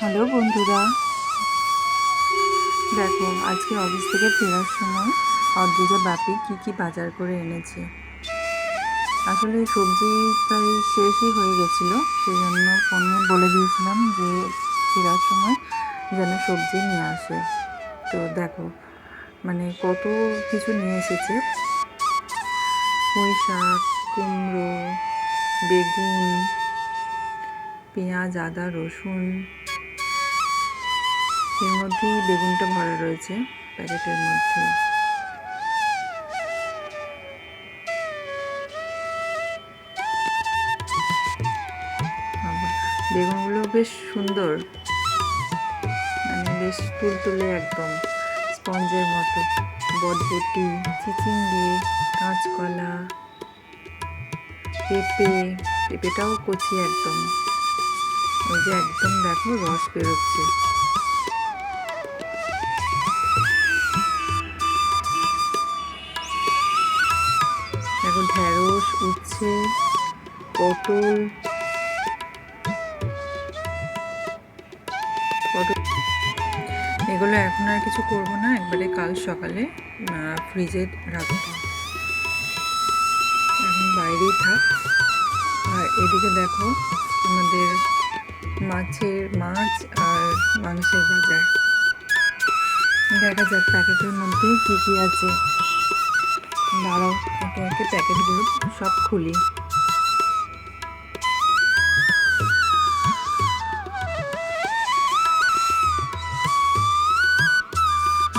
Hello বন্ধুরা। দেখো, আজকে অফিস থেকে ফেরার সময় অদ্রিজা বাপি কি কি বাজার করে এনেছে। আসলে সবজি প্রায় শেষই হয়ে গেছিল সেই জন্য ফোনে বলে দিয়েছিলাম যে ফেরার সময় যেন সবজি নিয়ে আসে। তো দেখো মানে কত কিছু নিয়ে এসেছে। পুঁই শাক, কুমড়ো, বেগুন, পেঁয়াজ, আদা, রসুন এর মধ্যেই বেগুনটা ভরা রয়েছে, প্যাকেটের মধ্যে। বেগুনগুলো বেশ সুন্দর মানে বেশ তুলতুলে একদম, স্পঞ্জের মতো। বটবটি চিচিঙ্গি, কাঁচকলা, পেঁপে, পেঁপেটাও কচি একদম। ওই যে একদম দেখো রস বেরোচ্ছে। উচ্ছে পটল। এগুলো এখন আর কিছু করব না, একবারে কাল সকালে ফ্রিজে রাখব। এখন বাইরেই থাক। আর এদিকে দেখো, আমাদের মাছের মাছ আর মাংসের বাজার। দেখা যাক প্যাকেটের মধ্যে কী কী আছে। দাঁড়াও একে একে প্যাকেটগুলো সব খুলি।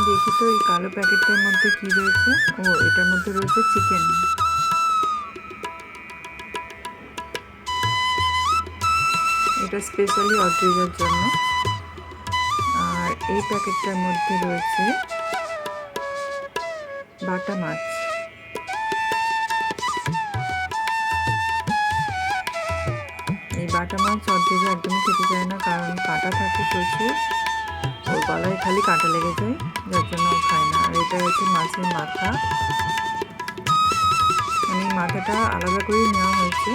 দেখি তো এই কালো প্যাকেটটার মধ্যে কি রয়েছে? ও, এটার মধ্যে রয়েছে চিকেন এটা স্পেশালি অড্রিজার জন্য। আর এই প্যাকেটটার মধ্যে রয়েছে বাটা মাছ। বাটা মাছ অড্রিজা একদমই খেতে চায় না, কারণ কাটা থাকে প্রচুর। ওর গলায় খালি কাঁটা লেগে যায়, যার জন্য খায় না। আর এটা হচ্ছে মাছের মাথা। মানে মাথাটা আলাদা করেই নেওয়া হয়েছে।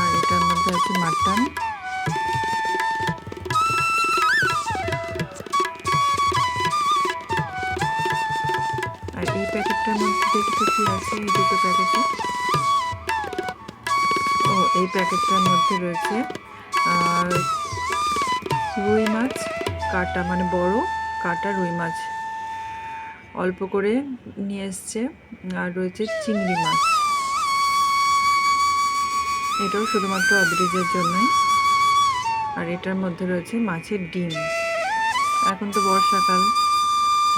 আর এটার মধ্যে হচ্ছে মাটন। প্যাকেটটার মধ্যে দেখতে কি আছে এই দুটো প্যাকেটে ও এই প্যাকেটটার মধ্যে রয়েছে রুই মাছ, কাটা মানে বড় কাটা রুই মাছ। অল্প করে নিয়ে এসছে, আর রয়েছে চিংড়ি মাছ। এটাও শুধুমাত্র অদ্রিজের জন্যই। আর এটার মধ্যে রয়েছে মাছের ডিম। এখন তো বর্ষাকাল।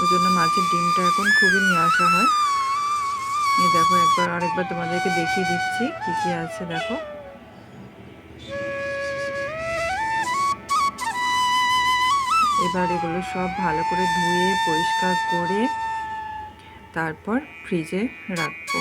ওই জন্য মাছের ডিমটা এখন খুবই নিয়ে আসা হয়। নিয়ে দেখো, একবার আরেকবার তোমাদেরকে দেখিয়ে দিচ্ছি কী কী আছে, দেখো। এবার এগুলো সব ভালো করে ধুয়ে, পরিষ্কার করে তারপর ফ্রিজে রাখব।